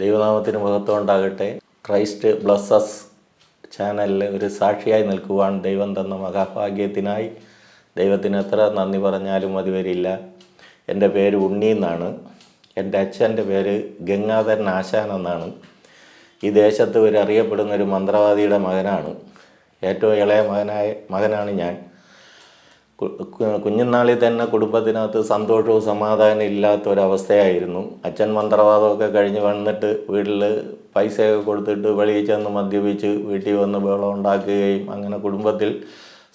ദൈവനാമത്തിന് മഹത്വം ഉണ്ടാകട്ടെ ക്രൈസ്റ്റ് ബ്ലസ്സസ് ചാനലിൽ ഒരു സാക്ഷിയായി നിൽക്കുവാൻ ദൈവം തന്ന മഹാഭാഗ്യത്തിനായി ദൈവത്തിന് എത്ര നന്ദി പറഞ്ഞാലും മതി വരില്ല. എന്റെ പേര് ഉണ്ണി എന്നാണ്. എന്റെ അച്ഛന്റെ പേര് ഗംഗാധരൻ ആശാൻ എന്നാണ്. ഈ ദേശത്ത് ഒരു അറിയപ്പെടുന്ന ഒരു മന്ത്രവാദിയുടെ മകനാണ്. ഏറ്റവും ഇളയ മകനായ മകനാണ് ഞാൻ. കുഞ്ഞുനാളിൽ തന്നെ കുടുംബത്തിനകത്ത് സന്തോഷവും സമാധാനം ഇല്ലാത്ത ഒരവസ്ഥയായിരുന്നു അച്ഛൻ മന്ത്രവാദമൊക്കെ കഴിഞ്ഞ് വന്നിട്ട് വീട്ടിൽ പൈസയൊക്കെ കൊടുത്തിട്ട് വെളിയിൽ ചെന്ന് മദ്യപിച്ച് വീട്ടിൽ വന്ന് ബഹളം ഉണ്ടാക്കുകയും അങ്ങനെ കുടുംബത്തിൽ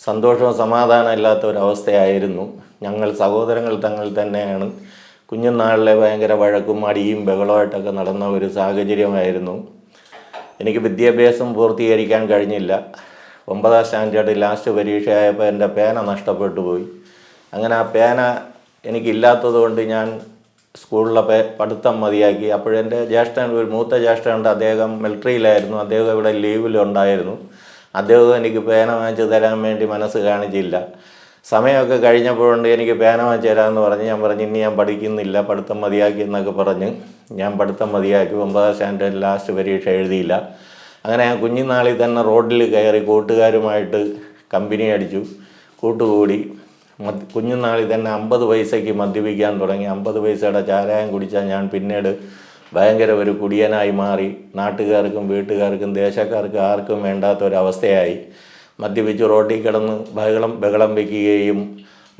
സന്തോഷവും സമാധാനം ഇല്ലാത്ത ഒരവസ്ഥയായിരുന്നു ഞങ്ങൾ സഹോദരങ്ങൾ തങ്ങൾ തന്നെയാണ്. കുഞ്ഞുനാളിലെ ഭയങ്കര വഴക്കും അടിയും ബഹളമായിട്ടൊക്കെ നടന്ന ഒരു സാഹചര്യമായിരുന്നു. എനിക്ക് വിദ്യാഭ്യാസം പൂർത്തീകരിക്കാൻ കഴിഞ്ഞില്ല. ഒമ്പതാം സ്റ്റാൻഡേർഡ് ലാസ്റ്റ് പരീക്ഷയായപ്പോൾ എന്റെ പേന നഷ്ടപ്പെട്ടു പോയി. അങ്ങനെ ആ പേന എനിക്കില്ലാത്തത് കൊണ്ട് ഞാൻ സ്കൂളിലെ പഠിത്തം മതിയാക്കി. അപ്പോഴെന്റെ ജ്യേഷ്ഠൻ ഒരു മൂത്ത ജ്യേഷ്ഠനുണ്ട് അദ്ദേഹം മിലിറ്ററിയിലായിരുന്നു. അദ്ദേഹം ഇവിടെ ലീവിലുണ്ടായിരുന്നു അദ്ദേഹം എനിക്ക് പേന വാങ്ങിച്ച് തരാൻ വേണ്ടി മനസ്സ് കാണിച്ചില്ല. സമയമൊക്കെ കഴിഞ്ഞപ്പോഴുണ്ട് എനിക്ക് പേന വാങ്ങിച്ച് തരാമെന്ന് പറഞ്ഞ് ഞാൻ പറഞ്ഞു ഇനി ഞാൻ പഠിക്കുന്നില്ല പഠിത്തം മതിയാക്കി എന്നൊക്കെ പറഞ്ഞ് ഞാൻ പഠിത്തം മതിയാക്കി. ഒമ്പതാം സ്റ്റാൻഡേർഡ് ലാസ്റ്റ് പരീക്ഷ എഴുതിയില്ല. അങ്ങനെ ആ കുഞ്ഞുനാളിൽ തന്നെ റോഡിൽ കയറി കൂട്ടുകാരുമായിട്ട് കമ്പനി അടിച്ചു. കൂട്ടുകൂടി. മദ് കുഞ്ഞുനാളിൽ തന്നെ അമ്പത് പൈസയ്ക്ക് മദ്യപിക്കാൻ തുടങ്ങി. അമ്പത് പൈസയുടെ ചാരായം കുടിച്ചാൽ ഞാൻ പിന്നീട് ഭയങ്കര ഒരു കുടിയനായി മാറി. നാട്ടുകാർക്കും വീട്ടുകാർക്കും ദേശക്കാർക്കും ആർക്കും വേണ്ടാത്ത ഒരവസ്ഥയായി മദ്യപിച്ച് റോട്ടിൽ കിടന്ന് ബഹളം ബഹളം വയ്ക്കുകയും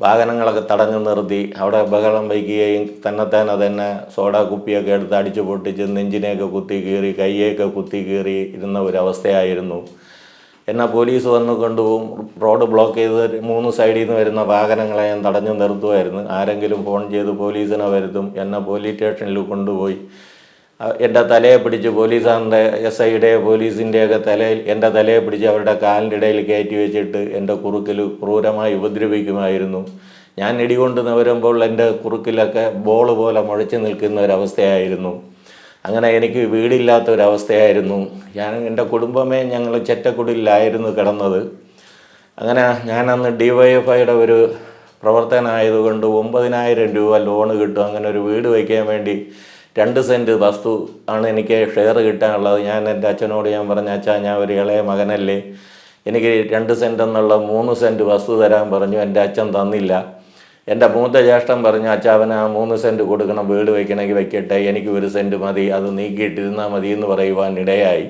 വാഹനങ്ങളൊക്കെ തടഞ്ഞു നിർത്തി. അവിടെ ബഹളം വയ്ക്കുകയും തന്നെത്താൻ തന്നെ സോഡ കുപ്പിയൊക്കെ എടുത്ത് അടിച്ചു പൊട്ടിച്ച് നെഞ്ചിനെയൊക്കെ കുത്തി കീറി കൈയൊക്കെ കുത്തി കീറി ഇരുന്ന ഒരവസ്ഥയായിരുന്നു. എന്നാൽ പോലീസ് വന്ന് കൊണ്ടുപോകും. റോഡ് ബ്ലോക്ക് ചെയ്ത് മൂന്ന് സൈഡിൽ നിന്ന് വരുന്ന വാഹനങ്ങളെ ഞാൻ തടഞ്ഞു നിർത്തുമായിരുന്നു. ആരെങ്കിലും ഫോൺ ചെയ്ത് പോലീസിനെ വരുത്തും. എന്നെ പോലീസ് സ്റ്റേഷനിൽ കൊണ്ടുപോയി. എന്റെ തലയെ പിടിച്ച് പോലീസാറിന്റെ എസ് ഐയുടെ പോലീസിന്റെയൊക്കെ തലയിൽ എന്റെ തലയെ പിടിച്ച് അവരുടെ കാലിന്റെ ഇടയിൽ കയറ്റി വെച്ചിട്ട് എന്റെ കുറുക്കിൽ ക്രൂരമായി ഉപദ്രവിക്കുമായിരുന്നു. ഞാൻ ഇടികൊണ്ട് നിവരുമ്പോൾ എന്റെ കുറുക്കിലൊക്കെ ബോൾ പോലെ മുഴച്ചു നിൽക്കുന്ന ഒരവസ്ഥയായിരുന്നു. അങ്ങനെ എനിക്ക് വീടില്ലാത്ത ഒരവസ്ഥയായിരുന്നു ഞാൻ എന്റെ കുടുംബമേ ഞങ്ങൾ ചെറ്റക്കുടിലായിരുന്നു കിടന്നത്. അങ്ങനെ ഞാൻ അന്ന് ഡി വൈ എഫ് ഐയുടെ ഒരു പ്രവർത്തനമായതുകൊണ്ട് ഒമ്പതിനായിരം രൂപ ലോണ് കിട്ടും. അങ്ങനെ ഒരു വീട് വയ്ക്കാൻ വേണ്ടി രണ്ട് സെന്റ് വസ്തു ആണ് എനിക്ക് ഷെയർ കിട്ടാനുള്ളത്. ഞാൻ എന്റെ അച്ഛനോട് ഞാൻ പറഞ്ഞ അച്ഛാ ഞാൻ ഒരു ഇളയ മകനല്ലേ. എനിക്ക് രണ്ട് സെന്റ് എന്നുള്ള മൂന്ന് സെന്റ് വസ്തു തരാൻ പറഞ്ഞു. എന്റെ അച്ഛൻ തന്നില്ല. എന്റെ മൂത്ത ജ്യേഷ്ഠൻ പറഞ്ഞു അച്ഛാവന് ആ മൂന്ന് സെന്റ് കൊടുക്കണം. വീട് വയ്ക്കണമെങ്കിൽ വയ്ക്കട്ടെ. എനിക്ക് ഒരു സെന്റ് മതി. അത് നീക്കിയിട്ടിരുന്നാൽ മതി എന്ന് പറയുവാൻ ഇടയായി.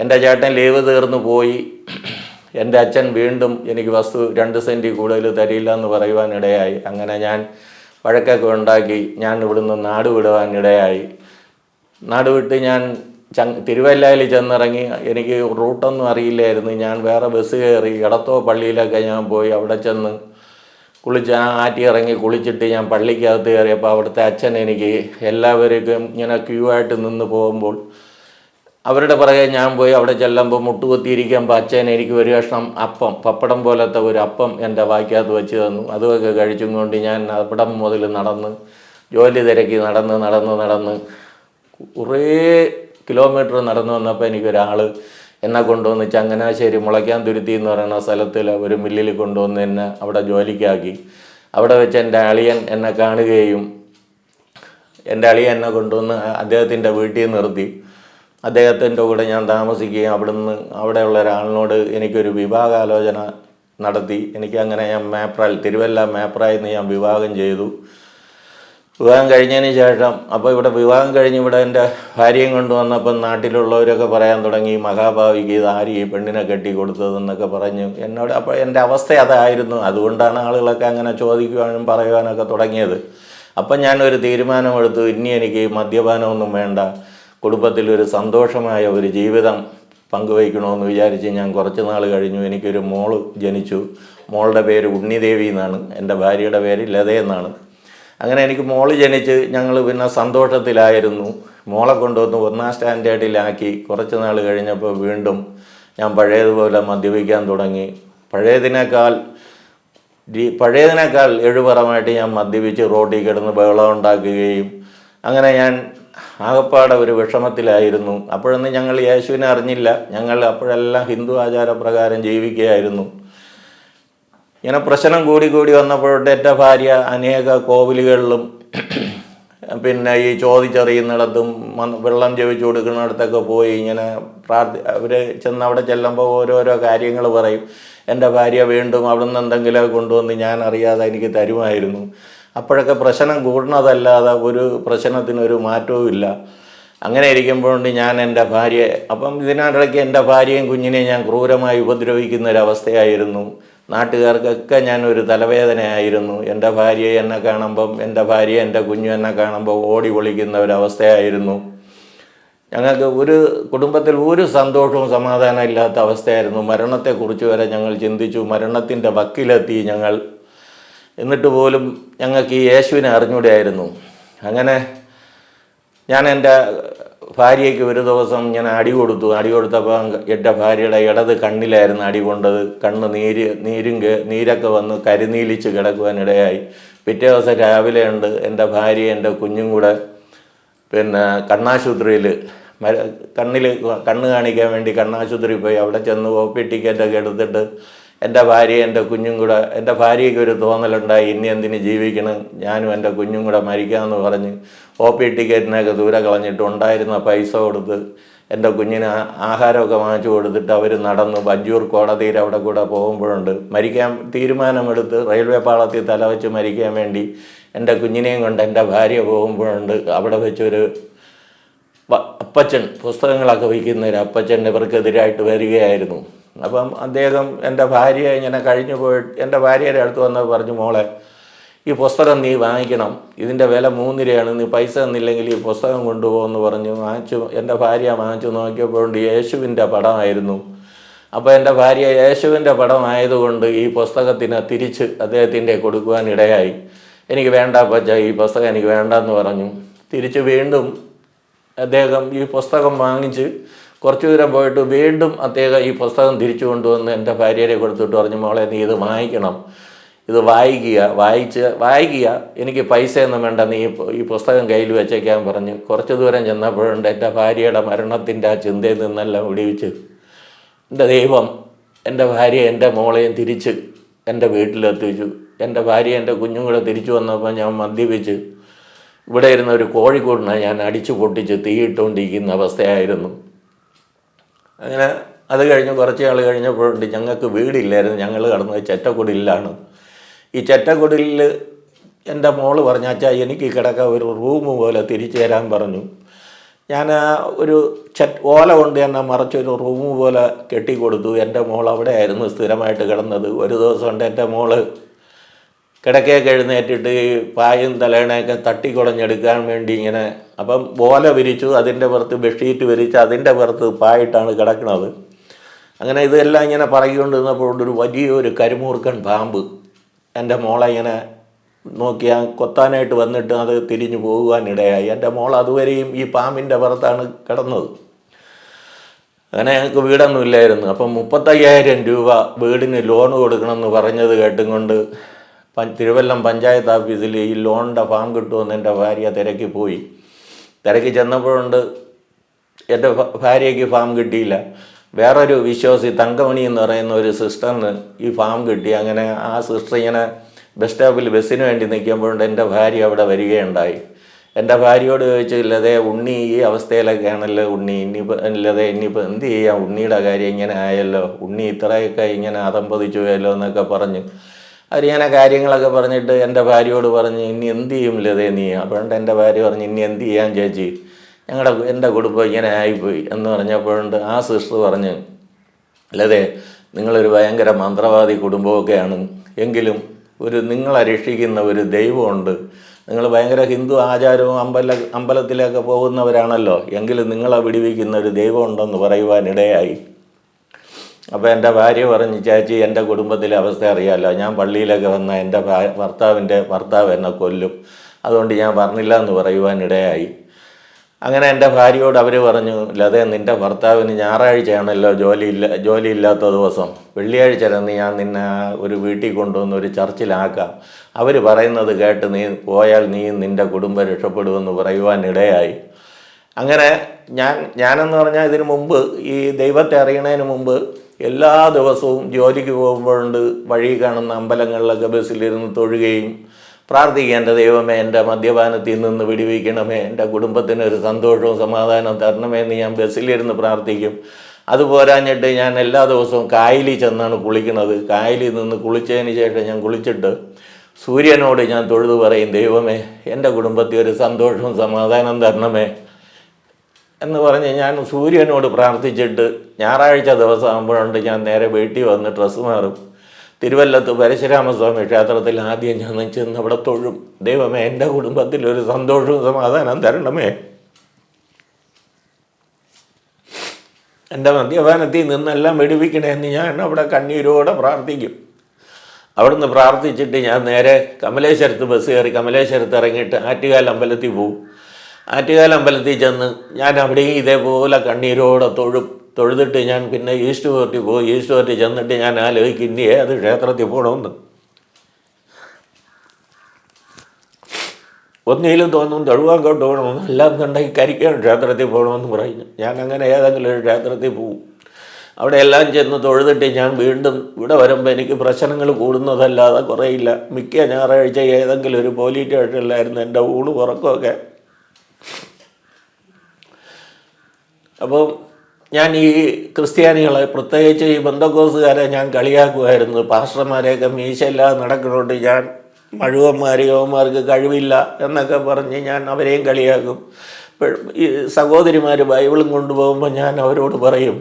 എന്റെ ചേട്ടൻ ലീവ് തീർന്നു പോയി. എന്റെ അച്ഛൻ വീണ്ടും എനിക്ക് വസ്തു രണ്ട് സെന്റ് കൂടുതൽ തരില്ല എന്ന് പറയുവാൻ ഇടയായി. അങ്ങനെ ഞാൻ വഴക്കൊക്കെ ഉണ്ടാക്കി ഞാൻ ഇവിടുന്ന് നാട് വിടുവാൻ ഇടയായി. നാട് വിട്ട് ഞാൻ ചങ് തിരുവല്ലയിൽ ചെന്നിറങ്ങി. എനിക്ക് റൂട്ടൊന്നും അറിയില്ലായിരുന്നു. ഞാൻ വേറെ ബസ് കയറി ഇടത്തോ പള്ളിയിലൊക്കെ ഞാൻ പോയി അവിടെ ചെന്ന് കുളിച്ച് ആ ആറ്റി ഇറങ്ങി കുളിച്ചിട്ട് ഞാൻ പള്ളിക്കകത്ത് കയറിയപ്പോൾ അവിടുത്തെ അച്ഛൻ എനിക്ക് എല്ലാവർക്കും ഇങ്ങനെ ക്യൂ ആയിട്ട് നിന്ന് പോകുമ്പോൾ അവരുടെ പുറകെ ഞാൻ പോയി അവിടെ ചെല്ലുമ്പോൾ മുട്ടുകുത്തിയിരിക്കാൻ പച്ച എനിക്ക് ഒരു കഷ്ണം അപ്പം പപ്പടം പോലത്തെ ഒരു അപ്പം എന്റെ വായിക്കകത്ത് വെച്ച് തന്നു. അതുമൊക്കെ കഴിച്ചും കൊണ്ട് ഞാൻ അവിടം മുതൽ നടന്ന് ജോലി തിരക്കി നടന്ന് നടന്ന് നടന്ന് കുറേ കിലോമീറ്റർ നടന്നു വന്നപ്പോൾ എനിക്കൊരാൾ എന്നെ കൊണ്ടുവന്ന് ചങ്ങനാശ്ശേരി മുളയ്ക്കാൻ തുരുത്തി എന്ന് പറയുന്ന സ്ഥലത്തിൽ ഒരു മില്ലിൽ കൊണ്ടുവന്ന് എന്നെ അവിടെ ജോലിക്കാക്കി. അവിടെ വെച്ച് എന്റെ അളിയൻ എന്നെ കാണുകയും എന്റെ അളിയൻ എന്നെ കൊണ്ടുവന്ന് അദ്ദേഹത്തിന്റെ വീട്ടിൽ നിർത്തി. അദ്ദേഹത്തിന്റെ കൂടെ ഞാൻ താമസിക്കുകയും അവിടുന്ന് അവിടെയുള്ള ഒരാളിനോട് എനിക്കൊരു വിവാഹാലോചന നടത്തി. എനിക്ക് അങ്ങനെ ഞാൻ മേപ്രായി തിരുവല്ല മേപ്രായിൽ നിന്ന് ഞാൻ വിവാഹം ചെയ്തു. വിവാഹം കഴിഞ്ഞതിന് ശേഷം അപ്പോൾ ഇവിടെ വിവാഹം കഴിഞ്ഞ് ഇവിടെ എന്റെ ഭാര്യയും കൊണ്ടുവന്നപ്പം നാട്ടിലുള്ളവരൊക്കെ പറയാൻ തുടങ്ങി മഹാഭാവിക്ക് ഇത് ആര് ഈ പെണ്ണിനെ കെട്ടി കൊടുത്തതെന്നൊക്കെ പറഞ്ഞു. എന്നോട് അപ്പോൾ എന്റെ അവസ്ഥ അതായിരുന്നു. അതുകൊണ്ടാണ് ആളുകളൊക്കെ അങ്ങനെ ചോദിക്കുവാനും പറയുവാനൊക്കെ തുടങ്ങിയത്. അപ്പം ഞാനൊരു തീരുമാനമെടുത്തു. ഇനി എനിക്ക് മദ്യപാനമൊന്നും വേണ്ട. കുടുംബത്തിൽ ഒരു സന്തോഷമായ ഒരു ജീവിതം പങ്കുവയ്ക്കണമെന്ന് വിചാരിച്ച് ഞാൻ കുറച്ച് നാൾ കഴിഞ്ഞു. എനിക്കൊരു മോൾ ജനിച്ചു. മോളുടെ പേര് ഉണ്ണിദേവി എന്നാണ്. എന്റെ ഭാര്യയുടെ പേര് ലത എന്നാണ്. അങ്ങനെ എനിക്ക് മോൾ ജനിച്ച് ഞങ്ങൾ പിന്നെ സന്തോഷത്തിലായിരുന്നു. മോളെ കൊണ്ടുവന്ന് ഒന്നാം സ്റ്റാൻഡേർഡിലാക്കി കുറച്ച് നാൾ കഴിഞ്ഞപ്പോൾ വീണ്ടും ഞാൻ പഴയതുപോലെ മദ്യപിക്കാൻ തുടങ്ങി. പഴയതിനേക്കാൾ പഴയതിനേക്കാൾ എഴുപറമായിട്ട് ഞാൻ മദ്യപിച്ച് റോഡിൽ കിടന്ന് ബഹളം ഉണ്ടാക്കുകയും അങ്ങനെ ഞാൻ ആകപ്പാടെ ഒരു വിഷമത്തിലായിരുന്നു. അപ്പോഴൊന്നും ഞങ്ങൾ യേശുവിനെ അറിഞ്ഞില്ല. ഞങ്ങൾ അപ്പോഴെല്ലാം ഹിന്ദു ആചാരപ്രകാരം ജീവിക്കുകയായിരുന്നു. ഇങ്ങനെ പ്രശ്നം കൂടി കൂടി വന്നപ്പോഴത്തെ എന്റെ ഭാര്യ അനേക കോവിലുകളിലും പിന്നെ ഈ ചോദിച്ചറിയുന്നിടത്തും വെള്ളം ചോദിച്ചു കൊടുക്കുന്നിടത്തൊക്കെ പോയി ഇങ്ങനെ പ്രാർത്ഥി അവർ ചെന്ന് അവിടെ ചെല്ലുമ്പോൾ ഓരോരോ കാര്യങ്ങൾ പറയും. എന്റെ ഭാര്യ വീണ്ടും അവിടെ നിന്ന് എന്തെങ്കിലുമൊക്കെ കൊണ്ടുവന്ന് ഞാൻ അറിയാതെ എനിക്ക് തരുമായിരുന്നു. അപ്പോഴൊക്കെ പ്രശ്നം കൂടുന്നതല്ലാതെ ഒരു പ്രശ്നത്തിനൊരു മാറ്റവും ഇല്ല. അങ്ങനെ ഇരിക്കുമ്പോഴുണ്ട് ഞാൻ എന്റെ ഭാര്യയെ. അപ്പം ഇതിനിടയ്ക്ക് എന്റെ ഭാര്യയും കുഞ്ഞിനെയും ഞാൻ ക്രൂരമായി ഉപദ്രവിക്കുന്ന ഒരവസ്ഥയായിരുന്നു നാട്ടുകാർക്കൊക്കെ ഞാൻ ഒരു തലവേദനയായിരുന്നു. എന്റെ ഭാര്യയെ എന്നെ കാണുമ്പം എന്റെ ഭാര്യ എന്റെ കുഞ്ഞു എന്നെ കാണുമ്പോൾ ഓടി ഒളിക്കുന്ന ഒരവസ്ഥയായിരുന്നു. ഞങ്ങൾക്ക് ഒരു കുടുംബത്തിൽ ഒരു സന്തോഷവും സമാധാനം ഇല്ലാത്ത അവസ്ഥയായിരുന്നു. മരണത്തെക്കുറിച്ച് വരെ ഞങ്ങൾ ചിന്തിച്ചു. മരണത്തിന്റെ വക്കിലെത്തി ഞങ്ങൾ എന്നിട്ട് പോലും ഞങ്ങൾക്ക് ഈ യേശുവിനെ അറിഞ്ഞൂടെയായിരുന്നു. അങ്ങനെ ഞാൻ എന്റെ ഭാര്യയ്ക്ക് ഒരു ദിവസം ഞാൻ അടി കൊടുത്തു. അടി കൊടുത്തപ്പോൾ എന്റെ ഭാര്യയുടെ ഇടത് കണ്ണിലായിരുന്നു അടി കൊണ്ടത്. കണ്ണ് നീര് നീരും നീരൊക്കെ വന്ന് കരിനീലിച്ച് കിടക്കുവാനിടയായി പിറ്റേ ദിവസം രാവിലെ ഉണ്ട് എന്റെ ഭാര്യ എന്റെ കുഞ്ഞും കൂടെ പിന്നെ കണ്ണാശുപത്രിയിൽ കണ്ണിൽ കണ്ണ് കാണിക്കാൻ വേണ്ടി കണ്ണാശുപത്രിയിൽ പോയി. അവിടെ ചെന്ന് ഒ പി ടിക്കറ്റൊക്കെ എടുത്തിട്ട് എന്റെ ഭാര്യ എന്റെ കുഞ്ഞും കൂടെ എന്റെ ഭാര്യയ്ക്ക് ഒരു തോന്നലുണ്ടായി ഇനി എന്തിന് ജീവിക്കണം? ഞാനും എന്റെ കുഞ്ഞും കൂടെ മരിക്കാമെന്ന് പറഞ്ഞ് ഒ പി ടിക്കറ്റിനൊക്കെ ദൂരെ കളഞ്ഞിട്ട് ഉണ്ടായിരുന്ന പൈസ കൊടുത്ത് എന്റെ കുഞ്ഞിന് ആഹാരമൊക്കെ വാങ്ങിച്ചു കൊടുത്തിട്ട് അവർ നടന്ന് ബഞ്ചൂർ കോടതിയിൽ അവിടെ കൂടെ പോകുമ്പോഴുണ്ട്. മരിക്കാൻ തീരുമാനമെടുത്ത് റെയിൽവേ പാളത്തിൽ തല വെച്ച് മരിക്കാൻ വേണ്ടി എന്റെ കുഞ്ഞിനെയും കൊണ്ട് എന്റെ ഭാര്യ പോകുമ്പോഴുണ്ട്. അവിടെ വെച്ചൊരു അപ്പച്ചൻ പുസ്തകങ്ങളൊക്കെ വയ്ക്കുന്ന ഒരു അപ്പച്ചൻ ഇവർക്കെതിരായിട്ട് വരികയായിരുന്നു. അപ്പം അദ്ദേഹം എന്റെ ഭാര്യയെ ഇങ്ങനെ കഴിഞ്ഞു പോയിട്ട് എന്റെ ഭാര്യയുടെ അടുത്ത് വന്ന് പറഞ്ഞു മോളെ ഈ പുസ്തകം നീ വാങ്ങിക്കണം. ഇതിന്റെ വില മൂന്നിരയാണ്. നീ പൈസ തന്നില്ലെങ്കിൽ ഈ പുസ്തകം കൊണ്ടുപോകുമെന്ന് പറഞ്ഞു. വാങ്ങിച്ചു എന്റെ ഭാര്യ വാങ്ങിച്ചു നോക്കിയപ്പോൾ യേശുവിന്റെ പടമായിരുന്നു. അപ്പോൾ എന്റെ ഭാര്യ യേശുവിന്റെ പടമായതുകൊണ്ട് ഈ പുസ്തകത്തിന് തിരിച്ച് അദ്ദേഹത്തിന്റെ കൊടുക്കുവാൻ ഇടയായി. എനിക്ക് വേണ്ട പച്ച ഈ പുസ്തകം എനിക്ക് വേണ്ടെന്ന് പറഞ്ഞു. തിരിച്ച് വീണ്ടും അദ്ദേഹം ഈ പുസ്തകം വാങ്ങിച്ച് കുറച്ച് ദൂരം പോയിട്ട് വീണ്ടും അദ്ദേഹം ഈ പുസ്തകം തിരിച്ചു കൊണ്ടുവന്ന് എന്റെ ഭാര്യയെ കൊടുത്തിട്ട് പറഞ്ഞു മോളെ നീ ഇത് വായിക്കണം. ഇത് വായിക്കുക വായിച്ച് വായിക്കുക. എനിക്ക് പൈസയൊന്നും വേണ്ട. നീ ഈ പുസ്തകം കയ്യിൽ വെച്ചേക്കാൻ പറഞ്ഞു. കുറച്ച് ദൂരം ചെന്നപ്പോഴുണ്ട് എന്റെ ഭാര്യയുടെ മരണത്തിന്റെ ആ ചിന്തയിൽ നിന്നെല്ലാം വിടിവിച്ച് എന്റെ ദൈവം എന്റെ ഭാര്യ എന്റെ മോളെയും തിരിച്ച് എന്റെ വീട്ടിലെത്തിച്ചു. എന്റെ ഭാര്യ എന്റെ കുഞ്ഞുങ്ങളെ തിരിച്ചു വന്നപ്പോൾ ഞാൻ മദ്യപിച്ച്. ഇവിടെ ഇരുന്ന ഒരു കോഴിക്കോടിനെ ഞാൻ അടിച്ചു പൊട്ടിച്ച് തീയിട്ടുകൊണ്ടിരിക്കുന്ന അവസ്ഥയായിരുന്നു. അങ്ങനെ അത് കഴിഞ്ഞ് കുറച്ച് നാൾ കഴിഞ്ഞപ്പോഴുണ്ട് ഞങ്ങൾക്ക് വീടില്ലായിരുന്നു. ഞങ്ങൾ കടന്നത് ചെറ്റക്കുടിലാണ് ഈ ചെറ്റക്കുടിലിൽ എന്റെ മോൾ പറഞ്ഞ അച്ഛാ എനിക്ക് കിടക്ക ഒരു റൂം പോലെ തിരിച്ചു തരാൻ പറഞ്ഞു. ഞാൻ ഒരു ചെറ്റ് ഓല കൊണ്ട് തന്നെ മറച്ചൊരു റൂം പോലെ കെട്ടിക്കൊടുത്തു. എന്റെ മോൾ അവിടെ ആയിരുന്നു സ്ഥിരമായിട്ട് കിടന്നത്. ഒരു ദിവസം കൊണ്ട് എന്റെ മോൾ കിടക്കയൊക്കെ എഴുന്നേറ്റിട്ട് ഈ പായും തലേണയൊക്കെ തട്ടിക്കുളഞ്ഞെടുക്കാൻ വേണ്ടി ഇങ്ങനെ അപ്പം ഓല വിരിച്ചു അതിന്റെ പുറത്ത് ബെഡ്ഷീറ്റ് വിരിച്ച് അതിന്റെ പുറത്ത് പായിട്ടാണ് കിടക്കുന്നത് അങ്ങനെ ഇതെല്ലാം ഇങ്ങനെ പറയുകൊണ്ടിരുന്നപ്പോൾ ഒരു വലിയൊരു കരിമൂർക്കൻ പാമ്പ് എന്റെ മോളെ ഇങ്ങനെ നോക്കിയാൽ കൊത്താനായിട്ട് വന്നിട്ട് അത് തിരിഞ്ഞു പോകുവാനിടയായി. എന്റെ മോൾ അതുവരെയും ഈ പാമ്പിന്റെ പുറത്താണ് കിടന്നത്. അങ്ങനെ ഞങ്ങൾക്ക് വീടൊന്നും ഇല്ലായിരുന്നു. അപ്പം മുപ്പത്തയ്യായിരം രൂപ വീടിന് ലോൺ കൊടുക്കണമെന്ന് പറഞ്ഞത് കേട്ടും കൊണ്ട് തിരുവല്ലം പഞ്ചായത്ത് ഓഫീസിൽ ഈ ലോണിന്റെ ഫാം കിട്ടുമെന്ന് എന്റെ ഭാര്യ തിരക്കി പോയി. തിരക്കി ചെന്നപ്പോഴുണ്ട് എന്റെ ഭാര്യയ്ക്ക് ഫാം കിട്ടിയില്ല. വേറൊരു വിശ്വാസി തങ്കമണി എന്ന് പറയുന്ന ഒരു സിസ്റ്ററിന് ഈ ഫാം കിട്ടി. അങ്ങനെ ആ സിസ്റ്റർ ഇങ്ങനെ ബസ് സ്റ്റോപ്പിൽ ബസ്സിന് വേണ്ടി നിൽക്കുമ്പോഴുണ്ട് എന്റെ ഭാര്യ അവിടെ വരികയുണ്ടായി. എന്റെ ഭാര്യയോട് ചോദിച്ചു ഉണ്ണി ഈ അവസ്ഥയിലൊക്കെ അവസ്ഥയിലൊക്കെയാണല്ലോ ഉണ്ണി. ഇനിയിപ്പോൾ ഇല്ലതേ ഇനിയിപ്പോൾ എന്ത് ചെയ്യാം? ഉണ്ണിയുടെ കാര്യം ഇങ്ങനെ ആയല്ലോ. ഉണ്ണി ഇത്രയൊക്കെ ഇങ്ങനെ അതമ്പതിച്ചു പോയല്ലോ എന്നൊക്കെ പറഞ്ഞു. ഇങ്ങനെ കാര്യങ്ങളൊക്കെ പറഞ്ഞിട്ട് എന്റെ ഭാര്യയോട് പറഞ്ഞ് ഇനി എന്ത് ചെയ്യും ലതേ നീ? അപ്പോഴുണ്ട് എന്റെ ഭാര്യ പറഞ്ഞ് ഇനി എന്ത് ചെയ്യാൻ ചേച്ചി? ഞങ്ങളുടെ എന്റെ കുടുംബം ഇങ്ങനെ ആയിപ്പോയി. എന്ന് പറഞ്ഞപ്പോഴുണ്ട് ആ സിസ്റ്റർ പറഞ്ഞ് അല്ലതെ നിങ്ങളൊരു ഭയങ്കര മന്ത്രവാദി കുടുംബമൊക്കെയാണ്. എങ്കിലും ഒരു നിങ്ങളെ രക്ഷിക്കുന്ന ഒരു ദൈവമുണ്ട്. നിങ്ങൾ ഭയങ്കര ഹിന്ദു ആചാരവും അമ്പല അമ്പലത്തിലൊക്കെ പോകുന്നവരാണല്ലോ. എങ്കിലും നിങ്ങളെ വിടിവിക്കുന്ന ഒരു ദൈവമുണ്ടെന്ന് പറയുവാനിടയായി. അപ്പോൾ എന്റെ ഭാര്യ പറഞ്ഞു ചേച്ചി എന്റെ കുടുംബത്തിലെ അവസ്ഥ അറിയാമല്ലോ ഞാൻ പള്ളിയിലൊക്കെ വന്ന എന്റെ ഭർത്താവിന്റെ ഭർത്താവ് എന്നെ കൊല്ലും. അതുകൊണ്ട് ഞാൻ പറഞ്ഞില്ല എന്ന് പറയുവാനിടയായി അങ്ങനെ എന്റെ ഭാര്യയോട് അവർ പറഞ്ഞു ലതേ നിന്റെ ഭർത്താവിന് ഞായറാഴ്ചയാണല്ലോ ജോലിയില്ല ജോലിയില്ലാത്ത ദിവസം. വെള്ളിയാഴ്ച നീ ഞാൻ നിന്നെ ഒരു വീട്ടിൽ കൊണ്ടുവന്ന് ഒരു ചർച്ചിലാക്കാം. അവർ പറയുന്നത് കേട്ട് നീ പോയാൽ നീ നിന്റെ കുടുംബം രക്ഷപ്പെടുമെന്ന് പറയുവാനിടയായി അങ്ങനെ ഞാൻ ഞാനെന്ന് പറഞ്ഞാൽ ഇതിനു മുമ്പ് ഈ ദൈവത്തെ അറിയണതിന് മുമ്പ് എല്ലാ ദിവസവും ജോലിക്ക് പോകുമ്പോഴുണ്ട് വഴി കാണുന്ന അമ്പലങ്ങളിലൊക്കെ ബസ്സിലിരുന്ന് തൊഴുകയും പ്രാർത്ഥിക്കുക എന്റെ ദൈവമേ എന്റെ മദ്യപാനത്തിൽ നിന്ന് വിടിവിക്കണമേ എന്റെ കുടുംബത്തിന് ഒരു സന്തോഷവും സമാധാനവും തരണമേ എന്ന് ഞാൻ ബസ്സിലിരുന്ന് പ്രാർത്ഥിക്കും. അതുപോരാഞ്ഞിട്ട് ഞാൻ എല്ലാ ദിവസവും കായലിൽ ചെന്നാണ് കുളിക്കുന്നത്. കായലിൽ നിന്ന് കുളിച്ചതിന് ശേഷം ഞാൻ കുളിച്ചിട്ട് സൂര്യനോട് ഞാൻ തൊഴുതു പറയും ദൈവമേ എന്റെ കുടുംബത്തിൽ ഒരു സന്തോഷവും സമാധാനം തരണമേ. എന്ന് പറഞ്ഞ് ഞാൻ സൂര്യനോട് പ്രാർത്ഥിച്ചിട്ട് ഞായറാഴ്ച ദിവസം ആകുമ്പോഴുണ്ട് ഞാൻ നേരെ വീട്ടിൽ വന്ന് ഡ്രസ്സ് മാറും. തിരുവല്ലത്ത് പരശുരാമസ്വാമി ക്ഷേത്രത്തിൽ ആദ്യം ഞാൻ ചെന്ന് അവിടെ തൊഴും. ദൈവമേ എന്റെ കുടുംബത്തിൽ ഒരു സന്തോഷവും സമാധാനം തരണമേ. എന്റെ മദ്യപാനത്തിൽ നിന്നെല്ലാം വെടിവിക്കണേ എന്ന് ഞാൻ അവിടെ കണ്ണീരോടെ പ്രാർത്ഥിക്കും. അവിടുന്ന് പ്രാർത്ഥിച്ചിട്ട് ഞാൻ നേരെ കമലേശ്വരത്ത് ബസ് കയറി കമലേശ്വരത്ത് ഇറങ്ങിയിട്ട് ആറ്റുകാൽ അമ്പലത്തിൽ പോവും. ആറ്റുകാൽ അമ്പലത്തിൽ ചെന്ന് ഞാൻ അവിടെയും ഇതേപോലെ കണ്ണീരോടെ തൊഴും തൊഴുതിട്ട് ഞാൻ പിന്നെ ഈസ്റ്റ് കോർട്ടിൽ പോയി. ഈസ്റ്റ് കോർട്ടിൽ ചെന്നിട്ട് ഞാൻ ആലോചിക്കും ഇനി ഏത് ക്ഷേത്രത്തിൽ പോകണമെന്ന് ഒന്നിലും തോന്നും തൊഴുവാങ്കോട്ട് പോകണമെന്ന് എല്ലാം ഉണ്ടെങ്കിൽ കരിക്കാൻ ക്ഷേത്രത്തിൽ പോകണമെന്ന് പറയുന്നു. ഞാൻ അങ്ങനെ ഏതെങ്കിലും ഒരു ക്ഷേത്രത്തിൽ പോകും അവിടെ എല്ലാം ചെന്ന് തൊഴുതിട്ട് ഞാൻ വീണ്ടും ഇവിടെ വരുമ്പോൾ എനിക്ക് പ്രശ്നങ്ങൾ കൂടുന്നതല്ലാതെ കുറേയില്ല. മിക്ക ഞായറാഴ്ച ഏതെങ്കിലും ഒരു പോലീസ് സ്റ്റേഷനിലായിരുന്നു എന്റെ ഊണ് ഉറക്കമൊക്കെ. അപ്പം ഞാൻ ഈ ക്രിസ്ത്യാനികളെ പ്രത്യേകിച്ച് ഈ ബന്ധക്കോസുകാരെ ഞാൻ കളിയാക്കുമായിരുന്നു. പാസ്റ്റർമാരെയൊക്കെ മീശയില്ലാതെ നടക്കുന്നുണ്ട്. ഞാൻ മഴുവന്മാർ യോവന്മാർക്ക് കഴിവില്ല എന്നൊക്കെ പറഞ്ഞ് ഞാൻ അവരെയും കളിയാക്കും. ഈ സഹോദരിമാർ ബൈബിളും കൊണ്ടുപോകുമ്പോൾ ഞാൻ അവരോട് പറയും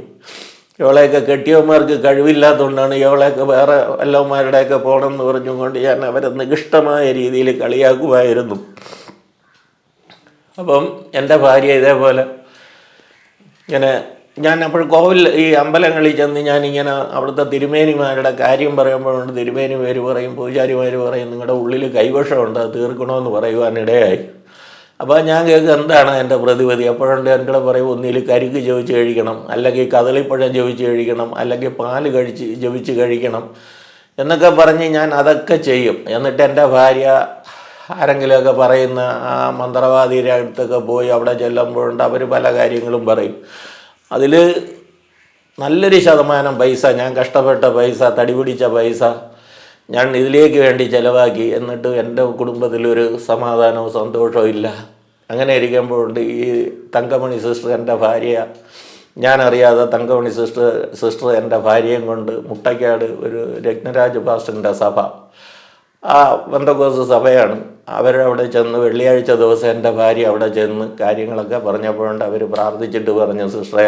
ഇവളെയൊക്കെ കെട്ടിയവന്മാർക്ക് കഴിവില്ലാത്തതുകൊണ്ടാണ് ഇവളെയൊക്കെ വേറെ വല്ലവന്മാരുടെയൊക്കെ പോകണമെന്ന് പറഞ്ഞുകൊണ്ട് ഞാൻ അവരെ നികിഷ്ടമായ രീതിയിൽ കളിയാക്കുമായിരുന്നു. അപ്പം എന്റെ ഭാര്യ ഇതേപോലെ ഇങ്ങനെ ഞാൻ അപ്പോൾ കോവിൽ ഈ അമ്പലങ്ങളിൽ ചെന്ന് ഞാൻ ഞാനിങ്ങനെ അവിടുത്തെ തിരുമേനിമാരുടെ കാര്യം പറയുമ്പോഴുണ്ട് തിരുമേനിമാർ പറയും പൂജാരിമാർ പറയും നിങ്ങളുടെ ഉള്ളിൽ കൈവശമുണ്ട് അത് തീർക്കണമെന്ന് പറയുവാനിടയായി അപ്പോൾ ഞാൻ കേൾക്കുക എന്താണ് എന്റെ പ്രതിവിധി? അപ്പോഴുണ്ട് എന്റെ പറയും ഒന്നിൽ കരിക്ക് ജപിച്ച് കഴിക്കണം അല്ലെങ്കിൽ കദളിപ്പഴം ജപിച്ച് കഴിക്കണം അല്ലെങ്കിൽ പാൽ കഴിച്ച് ജപിച്ച് കഴിക്കണം എന്നൊക്കെ പറഞ്ഞ് ഞാൻ അതൊക്കെ ചെയ്യും. എന്നിട്ട് എന്റെ ഭാര്യ ആരെങ്കിലുമൊക്കെ പറയുന്ന ആ മന്ത്രവാദിയുടെ അടുത്തൊക്കെ പോയി അവിടെ ചെല്ലുമ്പോഴുണ്ട് അവർ പല കാര്യങ്ങളും പറയും. അതിൽ നല്ലൊരു ശതമാനം പൈസ ഞാൻ കഷ്ടപ്പെട്ട പൈസ തടി പിടിച്ച പൈസ ഞാൻ ഇതിലേക്ക് വേണ്ടി ചിലവാക്കി എന്നിട്ട് എന്റെ കുടുംബത്തിലൊരു സമാധാനവും സന്തോഷവും ഇല്ല. അങ്ങനെ ഇരിക്കുമ്പോഴുണ്ട് ഈ തങ്കമണി സിസ്റ്റർ എന്റെ ഭാര്യ. ഞാനറിയാതെ തങ്കമണി സിസ്റ്റർ സിസ്റ്റർ എന്റെ ഭാര്യയും കൊണ്ട് മുട്ടയ്ക്കാട് ഒരു രത്നരാജ് പാസ്റ്ററിന്റെ സഭ. ആ ബന്ധക്കോസ് സഭയാണ്. അവരവിടെ ചെന്ന് വെള്ളിയാഴ്ച ദിവസം എന്റെ ഭാര്യ അവിടെ ചെന്ന് കാര്യങ്ങളൊക്കെ പറഞ്ഞപ്പോഴുണ്ട് അവർ പ്രാർത്ഥിച്ചിട്ട് പറഞ്ഞു സിസ്റ്ററെ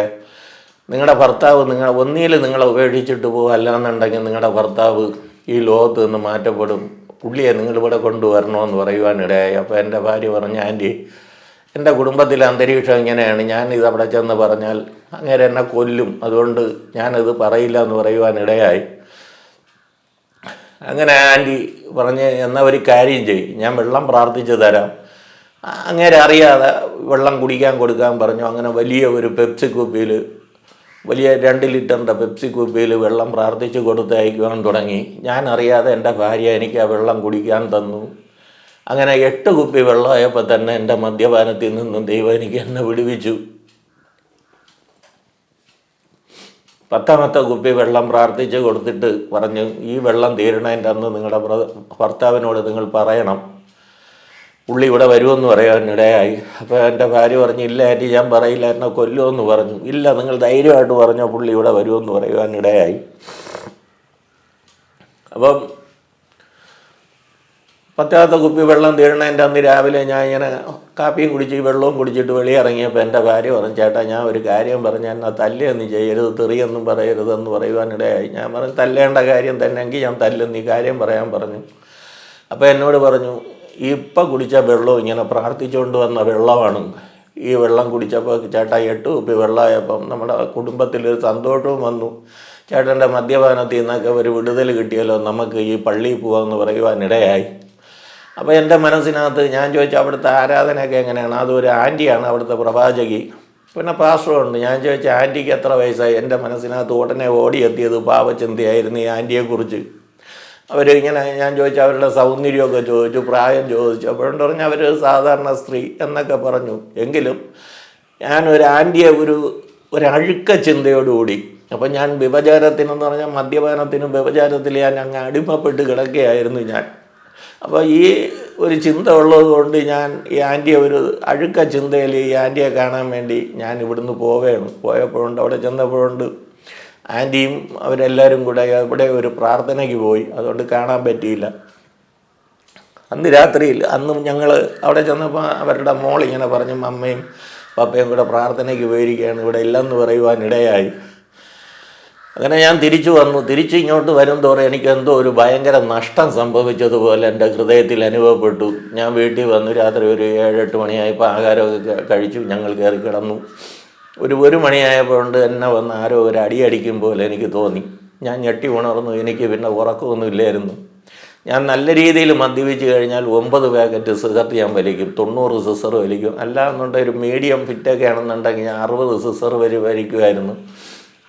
നിങ്ങളുടെ ഭർത്താവ് നിങ്ങൾ ഒന്നിയിൽ നിങ്ങളെ ഉപേക്ഷിച്ചിട്ട് പോകും അല്ലാന്നുണ്ടെങ്കിൽ നിങ്ങളുടെ ഭർത്താവ് ഈ ലോകത്ത് നിന്ന് മാറ്റപ്പെടും. പുള്ളിയെ നിങ്ങളിവിടെ കൊണ്ടുവരണമെന്ന് പറയുവാനിടയായി. അപ്പോൾ എന്റെ ഭാര്യ പറഞ്ഞു ആന്റി എന്റെ കുടുംബത്തിലെ അന്തരീക്ഷം ഇങ്ങനെയാണ്. ഞാൻ ഇത് അവിടെ ചെന്ന് പറഞ്ഞാൽ അങ്ങനെ എന്നെ കൊല്ലും. അതുകൊണ്ട് ഞാനത് പറയില്ല എന്ന് പറയുവാനിടയായി. അങ്ങനെ ആന്റി പറഞ്ഞ് എന്നാൽ ഒരു കാര്യം ചെയ്യും ഞാൻ വെള്ളം പ്രാർത്ഥിച്ച് തരാം. അങ്ങനെ അറിയാതെ വെള്ളം കുടിക്കാൻ കൊടുക്കാൻ പറഞ്ഞു. അങ്ങനെ വലിയ ഒരു പെപ്സി കുപ്പിയിൽ വലിയ രണ്ട് ലിറ്ററിന്റെ പെപ്സി കുപ്പിയിൽ വെള്ളം പ്രാർത്ഥിച്ച് കൊടുത്തയക്കുവാൻ തുടങ്ങി. ഞാൻ അറിയാതെ എന്റെ ഭാര്യ എനിക്ക് ആ വെള്ളം കുടിക്കാൻ തന്നു. അങ്ങനെ എട്ട് കുപ്പി വെള്ളമായപ്പോൾ തന്നെ എന്റെ മദ്യപാനത്തിൽ നിന്നും ദൈവം എനിക്ക് എന്നെ വിടുവിച്ചു. പത്താമത്തെ കുപ്പി വെള്ളം പ്രാർത്ഥിച്ച് കൊടുത്തിട്ട് പറഞ്ഞു ഈ വെള്ളം തീരണതിന്റെ അന്ന് നിങ്ങളുടെ ഭർത്താവിനോട് നിങ്ങൾ പറയണം. പുള്ളി ഇവിടെ വരുമെന്ന് പറയാനിടയായി അപ്പോൾ എന്റെ ഭാര്യ പറഞ്ഞു ഇല്ല ആന്റി ഞാൻ പറയില്ല എന്നെ കൊല്ലുമെന്ന് പറഞ്ഞു. ഇല്ല നിങ്ങൾ ധൈര്യമായിട്ട് പറഞ്ഞോ പുള്ളി ഇവിടെ വരുമെന്ന് പറയുവാനിടയായി അപ്പം പത്താമത്തെ കുപ്പി വെള്ളം തീരണതിന്റെ അന്ന് രാവിലെ ഞാൻ ഇങ്ങനെ കാപ്പിയും കുടിച്ച് വെള്ളവും കുടിച്ചിട്ട് വെളിയിറങ്ങിയപ്പോൾ എന്റെ ഭാര്യ പറഞ്ഞു ചേട്ടാ ഞാൻ ഒരു കാര്യം പറഞ്ഞു എന്നാൽ തല്ലുകയൊന്നും ചെയ്യരുത് തെറിയൊന്നും പറയരുതെന്ന് പറയുവാനിടയായി. ഞാൻ പറഞ്ഞു തല്ലേണ്ട കാര്യം തന്നെയെങ്കിൽ ഞാൻ തല്ലും ഈ കാര്യം പറയാൻ പറഞ്ഞു. അപ്പോൾ എന്നോട് പറഞ്ഞു ഇപ്പം കുടിച്ച വെള്ളവും ഇങ്ങനെ പ്രാർത്ഥിച്ചുകൊണ്ട് വന്ന വെള്ളമാണ്. ഈ വെള്ളം കുടിച്ചപ്പോൾ ചേട്ടാ എട്ട് കുപ്പി വെള്ളമായപ്പം നമ്മുടെ കുടുംബത്തിൽ ഒരു സന്തോഷവും വന്നു. ചേട്ടന്റെ മദ്യപാനത്തിൽ നിന്നൊക്കെ ഒരു വിടുതൽ കിട്ടിയല്ലോ നമുക്ക് ഈ പള്ളിയിൽ പോകാമെന്ന് പറയുവാനിടയായി. അപ്പോൾ എന്റെ മനസ്സിനകത്ത് ഞാൻ ചോദിച്ചു അവിടുത്തെ ആരാധനയൊക്കെ എങ്ങനെയാണ്? അതൊരു ആന്റിയാണ് അവിടുത്തെ പ്രവാചകി. പിന്നെ പാസ്റ്ററുണ്ട് ഞാൻ ചോദിച്ച ആന്റിക്ക് എത്ര വയസ്സായി? എന്റെ മനസ്സിനകത്ത് ഉടനെ ഓടിയെത്തിയത് പാപചിന്തയായിരുന്നു ഈ ആന്റിയെക്കുറിച്ച്. അവർ ഇങ്ങനെ ഞാൻ ചോദിച്ചു അവരുടെ സൗന്ദര്യമൊക്കെ ചോദിച്ചു പ്രായം ചോദിച്ചു. അപ്പോഴും പറഞ്ഞു അവർ സാധാരണ സ്ത്രീ എന്നൊക്കെ പറഞ്ഞു. എങ്കിലും ഞാൻ ഒരു ആന്റിയെ ഒരു ഒരഴുക്ക ചിന്തയോടുകൂടി അപ്പം ഞാൻ വിഭചാരത്തിനെന്ന് പറഞ്ഞാൽ മദ്യപാനത്തിനും വിഭചാരത്തിൽ ഞാൻ അങ്ങ് അടിമപ്പെട്ട് കിടക്കുകയായിരുന്നു ഞാൻ. അപ്പോൾ ഈ ഒരു ചിന്ത ഉള്ളത് കൊണ്ട് ഞാൻ ഈ ആന്റിയെ ഒരു അഴുക്ക ചിന്തയിൽ ഈ ആന്റിയെ കാണാൻ വേണ്ടി ഞാൻ ഇവിടുന്ന് പോവുകയാണ്. പോയപ്പോഴുണ്ട് അവിടെ ചെന്നപ്പോഴുണ്ട് ആന്റിയും അവരെല്ലാവരും കൂടെ അവിടെ ഒരു പ്രാർത്ഥനയ്ക്ക് പോയി. അതുകൊണ്ട് കാണാൻ പറ്റിയില്ല. അന്ന് രാത്രിയിൽ അന്ന് ഞങ്ങൾ അവിടെ ചെന്നപ്പോൾ അവരുടെ മോൾ ഇങ്ങനെ പറഞ്ഞു അമ്മയും പപ്പയും കൂടെ പ്രാർത്ഥനയ്ക്ക് പോയിരിക്കുകയാണ്. ഇവിടെ ഇല്ലെന്ന് പറയുവാൻ ഇടയായി. അങ്ങനെ ഞാൻ തിരിച്ചു വന്നു. തിരിച്ച് ഇങ്ങോട്ട് വരും തോറും എനിക്ക് എന്തോ ഒരു ഭയങ്കര നഷ്ടം സംഭവിച്ചതുപോലെ എന്റെ ഹൃദയത്തിൽ അനുഭവപ്പെട്ടു. ഞാൻ വീട്ടിൽ വന്നു. രാത്രി ഒരു ഏഴെട്ട് മണിയായപ്പോൾ ആഹാരമൊക്കെ കഴിച്ചു. ഞങ്ങൾ കയറി കിടന്നു. ഒരു ഒരു മണിയായപ്പോൾ കൊണ്ട് എന്നെ വന്ന് ആരോ ഒരു അടി അടിക്കും പോലെ എനിക്ക് തോന്നി. ഞാൻ ഞെട്ടി ഉണർന്നു. എനിക്ക് പിന്നെ ഉറക്കമൊന്നും ഇല്ലായിരുന്നു ഞാൻ നല്ല രീതിയിൽ മദ്യപിച്ച് കഴിഞ്ഞാൽ ഒമ്പത് പാക്കറ്റ് സിഗരറ്റ് ഞാൻ വലിക്കും. തൊണ്ണൂറ് സിസർ വലിക്കും. അല്ല എന്നുണ്ടെങ്കിൽ ഒരു മീഡിയം ഫിറ്റൊക്കെ ആണെന്നുണ്ടെങ്കിൽ ഞാൻ അറുപത് സിസർ വരെ വലിക്കുമായിരുന്നു.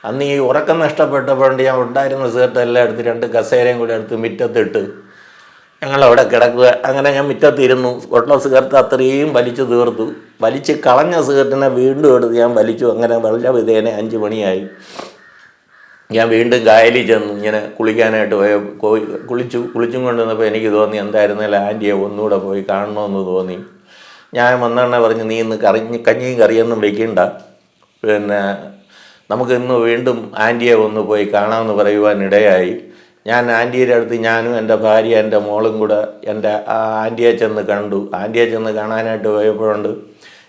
അന്ന് ഈ ഉറക്കം നഷ്ടപ്പെട്ടപ്പോൾ ഞാൻ ഉണ്ടായിരുന്ന സീർട്ട് എല്ലാം എടുത്ത് രണ്ട് കസേരയും കൂടെ എടുത്ത് മുറ്റത്തിട്ട് ഞങ്ങളവിടെ കിടക്കുക. അങ്ങനെ ഞാൻ മുറ്റത്തിരുന്നു. ഒട്ട സിഗരറ്റ് അത്രയും വലിച്ചു തീർത്തു. വലിച്ച് കളഞ്ഞ സിഗരറ്റിനെ വീണ്ടും എടുത്ത് ഞാൻ വലിച്ചു. അങ്ങനെ വളരെ വിധേനെ അഞ്ച് മണിയായി. ഞാൻ വീണ്ടും കായലിൽ ചെന്നു. ഇങ്ങനെ കുളിക്കാനായിട്ട് പോയി കുളിച്ചു. കുളിച്ചും കൊണ്ടുവന്നപ്പോൾ എനിക്ക് തോന്നി എന്തായിരുന്നാലും ആന്റിയെ ഒന്നുകൂടെ പോയി കാണണമെന്ന് തോന്നി. ഞാൻ വന്നെണ്ണ പറഞ്ഞ് നീ ഇന്ന് കറി കഞ്ഞിയും കറിയൊന്നും വെക്കണ്ട. പിന്നെ നമുക്ക് ഇന്ന് വീണ്ടും ആന്റിയെ ഒന്ന് പോയി കാണാമെന്ന് പറയുവാനിടയായി ഞാൻ ആന്റിയുടെ അടുത്ത് ഞാനും എന്റെ ഭാര്യ എന്റെ മോളും കൂടെ എന്റെ ആന്റിയെ ചെന്ന് കണ്ടു. ആന്റിയെ ചെന്ന് കാണാനായിട്ട് പോയപ്പോഴുണ്ട്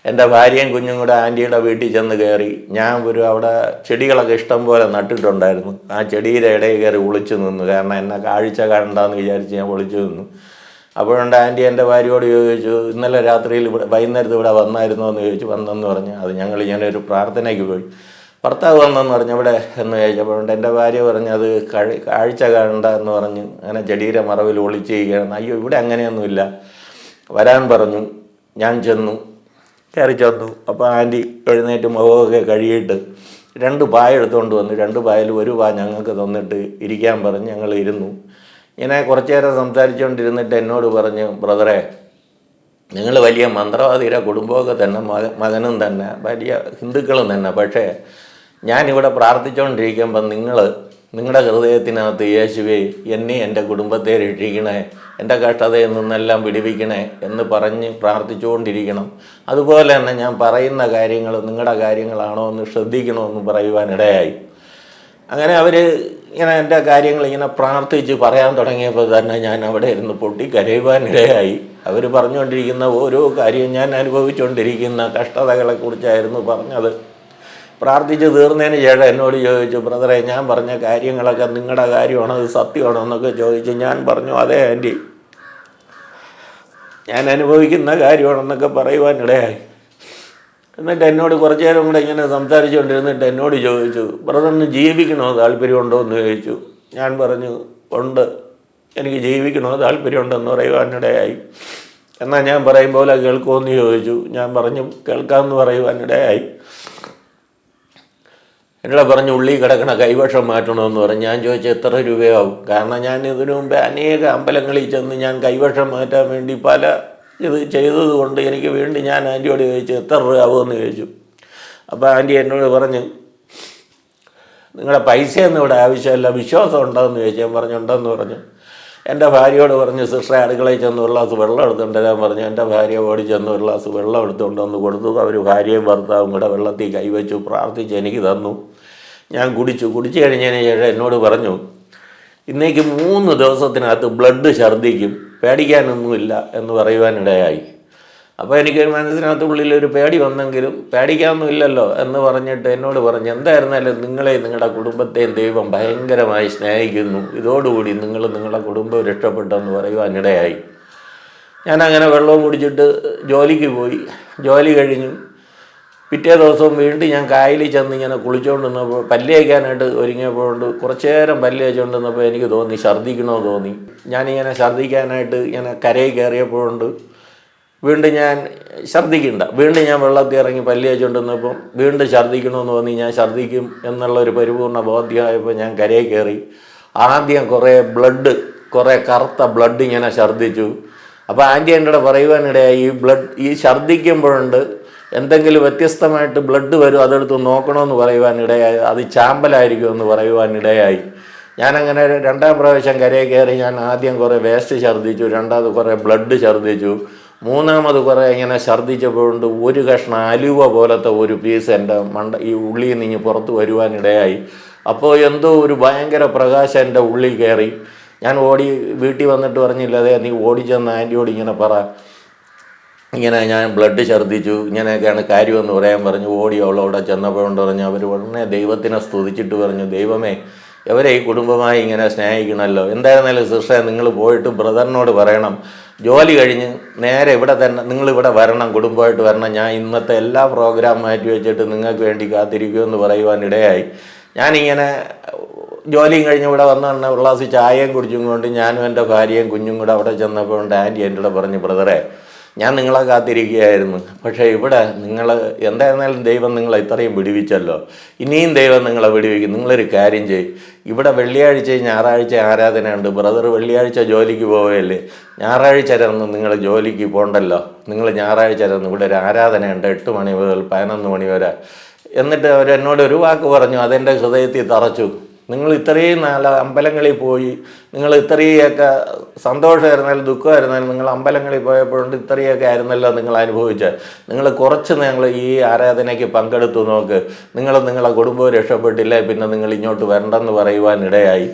എന്റെ ഭാര്യയും കുഞ്ഞും കൂടെ ആന്റിയുടെ വീട്ടിൽ ചെന്ന് കയറി. ഞാൻ ഒരു അവിടെ ചെടികളൊക്കെ ഇഷ്ടം പോലെ നട്ടിട്ടുണ്ടായിരുന്നു. ആ ചെടിയുടെ ഇടയിൽ കയറി ഒളിച്ചു നിന്നു. കാരണം എന്നെ കാഴ്ച കണ്ടാന്ന് വിചാരിച്ച് ഞാൻ ഒളിച്ചു നിന്നു. അപ്പോഴുണ്ട് ആന്റി എന്റെ ഭാര്യയോട് ചോദിച്ചു ഇന്നലെ രാത്രിയിൽ ഇവിടെ വൈകുന്നേരത്ത് ഇവിടെ വന്നായിരുന്നോ? എന്ന് ചോദിച്ചു. വന്നെന്ന് പറഞ്ഞു അത് ഞങ്ങൾ ഇങ്ങനെ ഒരു പ്രാർത്ഥനയ്ക്ക് പോയി. ഭർത്താവ് വന്നെന്ന് പറഞ്ഞു ഇവിടെ എന്ന് ചോദിച്ചപ്പോഴുണ്ട് എന്റെ ഭാര്യ പറഞ്ഞു അത് കഴി കാഴ്ച കണ്ട എന്ന് പറഞ്ഞ് അങ്ങനെ ജഡീര മറവിൽ ഒളിച്ചിരിക്കുകയാണ് അയ്യോ ഇവിടെ അങ്ങനെയൊന്നുമില്ല. വരാൻ പറഞ്ഞു. ഞാൻ ചെന്നു. കയറി ചെന്നു. അപ്പോൾ ആന്റി എഴുന്നേറ്റ് മുഖമൊക്കെ കഴുകിയിട്ട് രണ്ട് പായ എടുത്തുകൊണ്ട് വന്നു. രണ്ട് പായൽ ഒരു പാ ഞങ്ങൾക്ക് തന്നിട്ട് ഇരിക്കാൻ പറഞ്ഞ് ഞങ്ങൾ ഇരുന്നു. ഇങ്ങനെ കുറച്ചു നേരം സംസാരിച്ചുകൊണ്ടിരുന്നിട്ട് എന്നോട് പറഞ്ഞു ബ്രദറെ നിങ്ങൾ വലിയ മന്ത്രവാദിയുടെ കുടുംബമൊക്കെ തന്നെ മക മകനും തന്നെ വലിയ ഹിന്ദുക്കളും തന്നെ. പക്ഷേ ഞാനിവിടെ പ്രാർത്ഥിച്ചുകൊണ്ടിരിക്കുമ്പോൾ നിങ്ങൾ നിങ്ങളുടെ ഹൃദയത്തിനകത്ത് യേശുവേ എന്നെ എന്റെ കുടുംബത്തെ രക്ഷിക്കണേ എന്റെ കഷ്ടതയിൽ നിന്നെല്ലാം വിടിവിക്കണേ എന്ന് പറഞ്ഞ് പ്രാർത്ഥിച്ചുകൊണ്ടിരിക്കണം. അതുപോലെ തന്നെ ഞാൻ പറയുന്ന കാര്യങ്ങൾ നിങ്ങളുടെ കാര്യങ്ങളാണോ എന്ന് ശ്രദ്ധിക്കണമെന്ന് പറയുവാനിടയായി അങ്ങനെ അവർ ഇങ്ങനെ എന്റെ കാര്യങ്ങൾ ഇങ്ങനെ പ്രാർത്ഥിച്ച് പറയാൻ തുടങ്ങിയപ്പോൾ തന്നെ ഞാൻ അവിടെ ഇരുന്ന് പൊട്ടി കരയുവാനിടയായി അവർ പറഞ്ഞുകൊണ്ടിരിക്കുന്ന ഓരോ കാര്യവും ഞാൻ അനുഭവിച്ചുകൊണ്ടിരിക്കുന്ന കഷ്ടതകളെക്കുറിച്ചായിരുന്നു പറഞ്ഞത്. പ്രാർത്ഥിച്ച് തീർന്നതിന് ശേഷം എന്നോട് ചോദിച്ചു ബ്രദറെ ഞാൻ പറഞ്ഞ കാര്യങ്ങളൊക്കെ നിങ്ങളുടെ കാര്യമാണോ? അത് സത്യമാണോ? എന്നൊക്കെ ചോദിച്ചു ഞാൻ പറഞ്ഞു അതെ ആന്റി. ഞാൻ അനുഭവിക്കുന്ന കാര്യമാണെന്നൊക്കെ പറയുവാനിടയായി എന്നിട്ട് എന്നോട് കുറച്ചു നേരം കൂടെ ഇങ്ങനെ സംസാരിച്ചുകൊണ്ടിരുന്നിട്ട് എന്നോട് ചോദിച്ചു ബ്രദറിന് ജീവിക്കണോ താല്പര്യമുണ്ടോ എന്ന് ചോദിച്ചു. ഞാൻ പറഞ്ഞു ഉണ്ട്. എനിക്ക് ജീവിക്കണോ താല്പര്യമുണ്ടെന്ന് പറയുവാനിടയായി എന്നാൽ ഞാൻ പറയും പോലെ കേൾക്കുമെന്ന് ചോദിച്ചു. ഞാൻ പറഞ്ഞു കേൾക്കാമെന്ന് പറയുവാനിടയായി എന്നോട് പറഞ്ഞ് ഉള്ളി കിടക്കണ കൈവശം മാറ്റണമെന്ന് പറഞ്ഞു. ഞാൻ ചോദിച്ചു എത്ര രൂപയാവും? കാരണം ഞാൻ ഇതിനു മുമ്പേ അനേക അമ്പലങ്ങളിൽ ചെന്ന് ഞാൻ കൈവശം മാറ്റാൻ വേണ്ടി പല ഇത് ചെയ്തത് കൊണ്ട് എനിക്ക് വീണ്ടും ഞാൻ ആന്റിയോട് ചോദിച്ചു എത്ര രൂപ ആവുമെന്ന് ചോദിച്ചു. അപ്പോൾ ആന്റി എന്നോട് പറഞ്ഞു നിങ്ങളുടെ പൈസയൊന്നും ഇവിടെ ആവശ്യമല്ല വിശ്വാസം ഉണ്ടോയെന്ന് ചോദിച്ചു. ഞാൻ പറഞ്ഞുണ്ടെന്ന് പറഞ്ഞു. എന്റെ ഭാര്യയോട് പറഞ്ഞു സിസ്റ്ററെ അടുക്കളയിൽ ചെന്ന് ഒരു ഗ്ലാസ് വെള്ളം എടുത്തുകൊണ്ട് പറഞ്ഞു എന്റെ ഭാര്യ ഓടി ചെന്ന് ഒരു ഗ്ലാസ് വെള്ളം എടുത്തുകൊണ്ട് വന്ന് കൊടുത്തു. അവർ ഭാര്യയും ഭർത്താവും കൂടെ വെള്ളത്തിൽ കൈവച്ചു പ്രാർത്ഥിച്ച് എനിക്ക് തന്നു. ഞാൻ കുടിച്ചു. കുടിച്ചു കഴിഞ്ഞതിന് ശേഷം എന്നോട് പറഞ്ഞു ഇന്നേക്ക് മൂന്ന് ദിവസത്തിനകത്ത് ബ്ലഡ് ഛർദ്ദിക്കും. പേടിക്കാനൊന്നുമില്ല എന്ന് പറയുവാനിടയായി. അപ്പോൾ എനിക്ക് മനസ്സിനകത്ത് ഉള്ളിൽ ഒരു പേടി വന്നെങ്കിലും പേടിക്കാനൊന്നുമില്ലല്ലോ എന്ന് പറഞ്ഞിട്ട് എന്നോട് പറഞ്ഞു എന്തായിരുന്നാലും നിങ്ങളെ നിങ്ങളുടെ കുടുംബത്തെയും ദൈവം ഭയങ്കരമായി സ്നേഹിക്കുന്നു. ഇതോടുകൂടി നിങ്ങൾ നിങ്ങളുടെ കുടുംബം രക്ഷപ്പെട്ടെന്ന് പറയുവാനിടയായി. ഞാൻ അങ്ങനെ വെള്ളവും കുടിച്ചിട്ട് ജോലിക്ക് പോയി. ജോലി കഴിഞ്ഞു. പിറ്റേ ദിവസവും വീണ്ടും ഞാൻ കായലിൽ ചെന്ന് ഇങ്ങനെ കുളിച്ചുകൊണ്ട് നിന്നപ്പോൾ പല്ല് തേക്കാനായിട്ട് ഒരുങ്ങിയപ്പോഴുണ്ട് കുറച്ച് നേരം പല്ല് തേച്ചുകൊണ്ട് നിന്നപ്പോൾ എനിക്ക് തോന്നി ഛർദ്ദിക്കണോ തോന്നി. ഞാനിങ്ങനെ ഛർദ്ദിക്കാനായിട്ട് ഇങ്ങനെ കരയിൽ കയറിയപ്പോഴുണ്ട് വീണ്ടും ഞാൻ ഛർദ്ദിക്കണ്ട വീണ്ടും ഞാൻ വെള്ളത്തിൽ ഇറങ്ങി പല്ല് തേച്ചുകൊണ്ട് നിന്നപ്പം വീണ്ടും ഛർദ്ദിക്കണമെന്ന് തോന്നി ഞാൻ ഛർദ്ദിക്കും എന്നുള്ള ഒരു പരിപൂർണ ബോധ്യമായപ്പോൾ ഞാൻ കരയിൽ കയറി. ആദ്യം കുറേ ബ്ലഡ് കുറേ കറുത്ത ബ്ലഡ് ഇങ്ങനെ ഛർദ്ദിച്ചു. അപ്പോൾ ആന്റി എന്റെ പറയുവാനിടയായി ഈ ബ്ലഡ് ഈ ഛർദ്ദിക്കുമ്പോഴുണ്ട് എന്തെങ്കിലും വ്യത്യസ്തമായിട്ട് ബ്ലഡ് വരും അതെടുത്ത് നോക്കണമെന്ന് പറയുവാനിടയായി. അത് ചാമ്പലായിരിക്കും എന്ന് പറയുവാനിടയായി. ഞാനങ്ങനെ രണ്ടാം പ്രാവശ്യം കരയിൽ കയറി ഞാൻ ആദ്യം കുറേ വേസ്റ്റ് ഛർദ്ദിച്ചു രണ്ടാമത് കുറേ ബ്ലഡ് ഛർദ്ദിച്ചു. മൂന്നാമത് കുറേ ഇങ്ങനെ ഛർദ്ദിച്ചപ്പോഴുണ്ട് ഒരു കഷ്ണം അലുവ പോലത്തെ ഒരു പീസ് എന്റെ മണ്ട ഈ ഉള്ളിയിൽ നിന്ന് പുറത്ത് വരുവാനിടയായി. അപ്പോൾ എന്തോ ഒരു ഭയങ്കര പ്രകാശം എന്റെ ഉള്ളിൽ കയറി. ഞാൻ ഓടി വീട്ടിൽ വന്നിട്ട് പറഞ്ഞില്ല അതെ നീ ഓടിച്ചെന്ന് ആന്റിയോട് ഇങ്ങനെ പറ. ഇങ്ങനെ ഞാൻ ബ്ലഡ് ഛർദ്ദിച്ചു ഇങ്ങനെയൊക്കെയാണ് കാര്യമെന്ന് പറയാൻ പറഞ്ഞു ഓടി അവളവിടെ ചെന്നപ്പോഴുണ്ട് പറഞ്ഞു അവർ ഉടനെ ദൈവത്തിനെ സ്തുതിച്ചിട്ട് പറഞ്ഞു ദൈവമേ ഇവരെ ഈ കുടുംബമായി ഇങ്ങനെ സ്നേഹിക്കണമല്ലോ. എന്തായിരുന്നാലും സിസ്റ്റർ നിങ്ങൾ പോയിട്ട് ബ്രദറിനോട് പറയണം. ജോലി കഴിഞ്ഞ് നേരെ ഇവിടെ തന്നെ നിങ്ങൾ ഇവിടെ വരണം കുടുംബമായിട്ട് വരണം. ഞാൻ ഇന്നത്തെ എല്ലാ പ്രോഗ്രാം മാറ്റി വെച്ചിട്ട് നിങ്ങൾക്ക് വേണ്ടി കാത്തിരിക്കുമെന്ന് പറയുവാൻ ഇടയായി. ഞാനിങ്ങനെ ജോലിയും കഴിഞ്ഞ് ഇവിടെ വന്ന ഉടനെ ഒരു ഗ്ലാസ് ചായയും കുടിച്ചും കൊണ്ട് ഞാനും എന്റെ ഭാര്യയും കുഞ്ഞും കൂടെ അവിടെ ചെന്നപ്പോൾ ഉണ്ട് ആന്റി എന്റെ കൂടെ പറഞ്ഞു ബ്രദറെ ഞാൻ നിങ്ങളെ കാത്തിരിക്കുകയായിരുന്നു. പക്ഷേ ഇവിടെ നിങ്ങൾ എന്തായിരുന്നാലും ദൈവം നിങ്ങളെ ഇത്രയും വിടുവിച്ചല്ലോ. ഇനിയും ദൈവം നിങ്ങളെ വിടുവിക്കും. നിങ്ങളൊരു കാര്യം ചെയ്യും. ഇവിടെ വെള്ളിയാഴ്ച ഞായറാഴ്ച ആരാധനയുണ്ട്? ബ്രദർ വെള്ളിയാഴ്ച ജോലിക്ക് പോവുകയല്ലേ ഞായറാഴ്ച രന്ന് നിങ്ങൾ ജോലിക്ക് പോകണ്ടല്ലോ നിങ്ങൾ ഞായറാഴ്ച രന്ന് ഇവിടെ ഒരു ആരാധനയുണ്ട്. എട്ട് മണി മുതൽ പതിനൊന്ന് മണി വരെ. എന്നിട്ട് അവരെന്നോട് ഒരു വാക്ക് പറഞ്ഞു. അതെന്റെ ഹൃദയത്തിൽ തറച്ചു. നിങ്ങൾ ഇത്രയും നല്ല അമ്പലങ്ങളിൽ പോയി നിങ്ങൾ ഇത്രയൊക്കെ സന്തോഷമായിരുന്നാലും ദുഃഖമായിരുന്നാലും നിങ്ങൾ അമ്പലങ്ങളിൽ പോയപ്പോഴുണ്ട് ഇത്രയൊക്കെ ആയിരുന്നല്ലോ നിങ്ങൾ അനുഭവിച്ചത്. നിങ്ങൾ കുറച്ച് നിങ്ങൾ ഈ ആരാധനയ്ക്ക് പങ്കെടുത്തു നോക്ക്. നിങ്ങൾ നിങ്ങളെ കുടുംബവും രക്ഷപ്പെട്ടില്ല പിന്നെ നിങ്ങൾ ഇങ്ങോട്ട് വരണ്ടെന്ന് പറയുവാൻ ഇടയായി.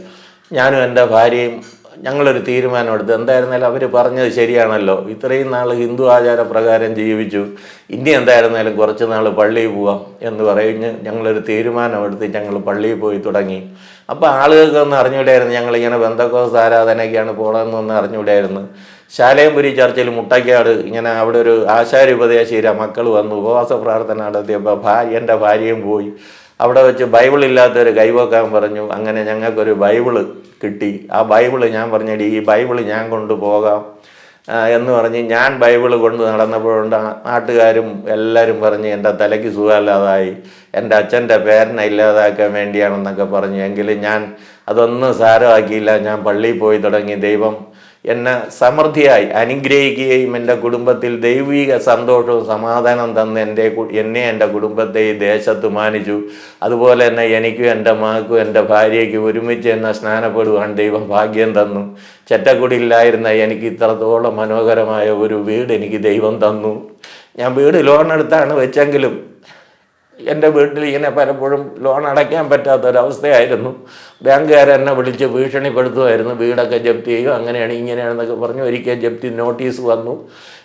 ഞാനും എന്റെ ഭാര്യയും ഞങ്ങളൊരു തീരുമാനമെടുത്തു. എന്തായിരുന്നാലും അവർ പറഞ്ഞത് ശരിയാണല്ലോ. ഇത്രയും നാൾ ഹിന്ദു ആചാരപ്രകാരം ജീവിച്ചു. ഇനി എന്തായിരുന്നാലും കുറച്ച് നാൾ പള്ളിയിൽ പോവാം എന്ന് പറഞ്ഞ് ഞങ്ങളൊരു തീരുമാനമെടുത്ത് ഞങ്ങൾ പള്ളിയിൽ പോയി തുടങ്ങി. അപ്പോൾ ആളുകൾക്ക് ഒന്ന് അറിഞ്ഞൂടായിരുന്നു. ഞങ്ങളിങ്ങനെ ബന്ധക്കോസ് ആരാധനയ്ക്കാണ് പോകണമെന്നൊന്ന് അറിഞ്ഞൂടായിരുന്നു. ശാലയംപുരി ചർച്ചിൽ മുട്ടയ്ക്കാട് ഇങ്ങനെ അവിടെ ഒരു ആശാരി ഉപദേശീര മക്കൾ വന്നു. ഉപവാസ പ്രാർത്ഥന നടത്തിയപ്പോൾ ഭാര്യ എന്റെ ഭാര്യയും പോയി. അവിടെ വെച്ച് ബൈബിൾ ഇല്ലാത്തൊരു കൈവക്കാൻ പറഞ്ഞു. അങ്ങനെ ഞങ്ങൾക്കൊരു ബൈബിൾ കിട്ടി. ആ ബൈബിൾ ഞാൻ പറഞ്ഞടി ഈ ബൈബിൾ ഞാൻ കൊണ്ടുപോകാം എന്ന് പറഞ്ഞ് ഞാൻ ബൈബിൾ കൊണ്ട് നടന്നപ്പോഴുണ്ട് നാട്ടുകാരും എല്ലാവരും പറഞ്ഞ് എന്റെ തലയ്ക്ക് സുഖമില്ലാതായി. എന്റെ അച്ഛന്റെ പേരനെ ഇല്ലാതാക്കാൻ വേണ്ടിയാണെന്നൊക്കെ പറഞ്ഞു. എങ്കിലും ഞാൻ അതൊന്നും സാരമാക്കിയില്ല. ഞാൻ പള്ളിയിൽ പോയി തുടങ്ങി. ദൈവം എന്നെ സമൃദ്ധിയായി അനുഗ്രഹിക്കുകയും എന്റെ കുടുംബത്തിൽ ദൈവിക സന്തോഷവും സമാധാനം തന്ന് എന്റെ എന്നെ എന്റെ കുടുംബത്തെ ഈ ദേശത്ത് മാനിച്ചു. അതുപോലെ തന്നെ എനിക്കും എന്റെ മകൾക്കും എന്റെ ഭാര്യയ്ക്കും ഒരുമിച്ച് എന്നെ സ്നാനപ്പെടുവാൻ ദൈവം ഭാഗ്യം തന്നു. ചെറ്റക്കുടിയിലായിരുന്ന എനിക്ക് ഇത്രത്തോളം മനോഹരമായ ഒരു വീട് എനിക്ക് ദൈവം തന്നു. ഞാൻ വീട് ലോൺ എടുത്താണ് വെച്ചെങ്കിലും എന്റെ വീട്ടിൽ ഇങ്ങനെ പലപ്പോഴും ലോൺ അടയ്ക്കാൻ പറ്റാത്തൊരവസ്ഥയായിരുന്നു. ബാങ്കുകാരെ എന്നെ വിളിച്ച് ഭീഷണിപ്പെടുത്തുമായിരുന്നു. വീടൊക്കെ ജപ്തി ചെയ്യും. അങ്ങനെയാണ് ഇങ്ങനെയാണെന്നൊക്കെ പറഞ്ഞു ഒരിക്കൽ ജപ്തി നോട്ടീസ് വന്നു.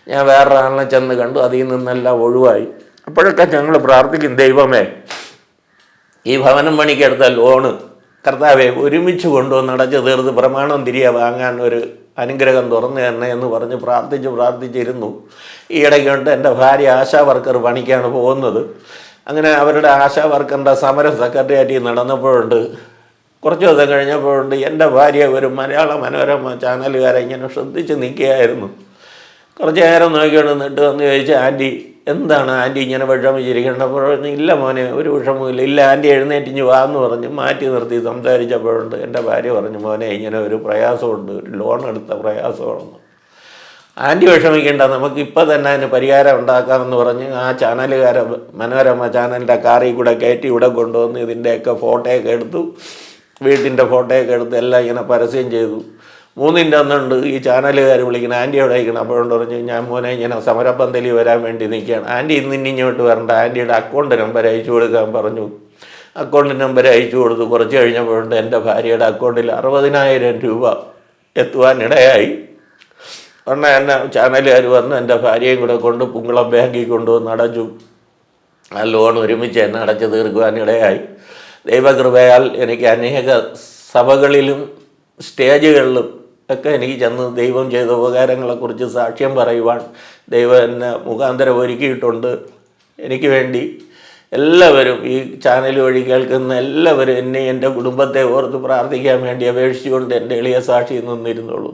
ഞാൻ വേറൊരാളിനെ ചെന്ന് കണ്ടു. അതിൽ നിന്നെല്ലാം ഒഴിവായി. അപ്പോഴൊക്കെ ഞങ്ങൾ പ്രാർത്ഥിക്കും ദൈവമേ ഈ ഭവനം പണിക്കെടുത്ത ലോണ് കർത്താവെ ഒരുമിച്ച് കൊണ്ടുവന്ന് അടച്ചു തീർത്ത് പ്രമാണം തിരികെ വാങ്ങാൻ ഒരു അനുഗ്രഹം തുറന്നു തന്നെ എന്ന് പറഞ്ഞ് പ്രാർത്ഥിച്ച് പ്രാർത്ഥിച്ചിരുന്നു. ഈ ഇടയ്ക്കൊണ്ട് എന്റെ ഭാര്യ ആശാ വർക്കർ പണിക്കാണ് പോകുന്നത്. അങ്ങനെ അവരുടെ ആശാ വർക്കറിന്റെ സമരം സെക്രട്ടേറിയറ്റിൽ നടന്നപ്പോഴുണ്ട്. കുറച്ച് ദിവസം കഴിഞ്ഞപ്പോഴുണ്ട് എന്റെ ഭാര്യ ഒരു മലയാള മനോരമ ചാനലുകാരെ ഇങ്ങനെ ശ്രദ്ധിച്ച് നിൽക്കുകയായിരുന്നു. കുറച്ച് നേരം നോക്കിക്കൊണ്ട് നിന്നിട്ട് വന്ന് ചോദിച്ചു ആന്റി എന്താണ് ആന്റി ഇങ്ങനെ വിഷമിച്ചിരിക്കേണ്ടപ്പോൾ ഇല്ല മോനെ ഒരു വിഷമമില്ല ഇല്ല ആന്റി എഴുന്നേറ്റിഞ്ഞ് വാ എന്ന് പറഞ്ഞ് മാറ്റി നിർത്തി സംസാരിച്ചപ്പോഴുണ്ട് എന്റെ ഭാര്യ പറഞ്ഞു മോനെ ഇങ്ങനെ ഒരു പ്രയാസമുണ്ട്. ഒരു ലോൺ എടുത്ത പ്രയാസമാണെന്ന്. ആന്റി വിഷമിക്കേണ്ട നമുക്ക് ഇപ്പം തന്നെ അതിന് പരിഹാരം ഉണ്ടാക്കാമെന്ന് പറഞ്ഞ് ആ ചാനലുകാരെ മനോരമ ചാനലിന്റെ കാറിൽ കൂടെ കയറ്റി ഇവിടെ കൊണ്ടുവന്ന് ഇതിന്റെയൊക്കെ ഫോട്ടോയൊക്കെ എടുത്തു വീട്ടിന്റെ ഫോട്ടോയൊക്കെ എടുത്ത് എല്ലാം ഇങ്ങനെ പരസ്യം ചെയ്തു. മൂന്നിന്റെ അന്നുണ്ട് ഈ ചാനലുകാർ വിളിക്കണം ആന്റി എവിടെ അപ്പോൾ അപ്പോഴുണ്ട് പറഞ്ഞു ഞാൻ മോനെ ഇങ്ങനെ സമരപ്പന്തലി വരാൻ വേണ്ടി നിൽക്കുകയാണ്. ആന്റി ഇന്ന് ഇനി ഇങ്ങോട്ട് വരണ്ട. ആന്റിയുടെ അക്കൗണ്ട് നമ്പർ അയച്ചു കൊടുക്കാൻ പറഞ്ഞു. അക്കൗണ്ട് നമ്പർ അയച്ചു കൊടുത്തു. കുറച്ച് കഴിഞ്ഞപ്പോഴുണ്ട് എന്റെ ഭാര്യയുടെ അക്കൗണ്ടിൽ അറുപതിനായിരം രൂപ എത്തുവാനിടയായി. ഉടനെ എന്നെ ചാനലുകാർ വന്ന് എന്റെ ഭാര്യയും കൂടെ കൊണ്ട് പുങ്കുളം ബാങ്കിൽ കൊണ്ടുവന്ന് അടച്ചു. ആ ലോൺ ഒരുമിച്ച് എന്നെ അടച്ചു തീർക്കുവാനിടയായി. ദൈവകൃപയാൽ എനിക്ക് അനേക സഭകളിലും സ്റ്റേജുകളിലും ഒക്കെ എനിക്ക് ചെന്ന് ദൈവം ചെയ്ത ഉപകാരങ്ങളെക്കുറിച്ച് സാക്ഷ്യം പറയുവാൻ ദൈവം എന്നെ മുഖാന്തരം ഒരുക്കിയിട്ടുണ്ട്. എനിക്ക് വേണ്ടി എല്ലാവരും ഈ ചാനൽ വഴി കേൾക്കുന്ന എല്ലാവരും എന്നെ എന്റെ കുടുംബത്തെ ഓർത്ത് പ്രാർത്ഥിക്കാൻ വേണ്ടി അപേക്ഷിച്ചുകൊണ്ട് എന്റെ എളിയ സാക്ഷി നിന്നിരുന്നുള്ളൂ.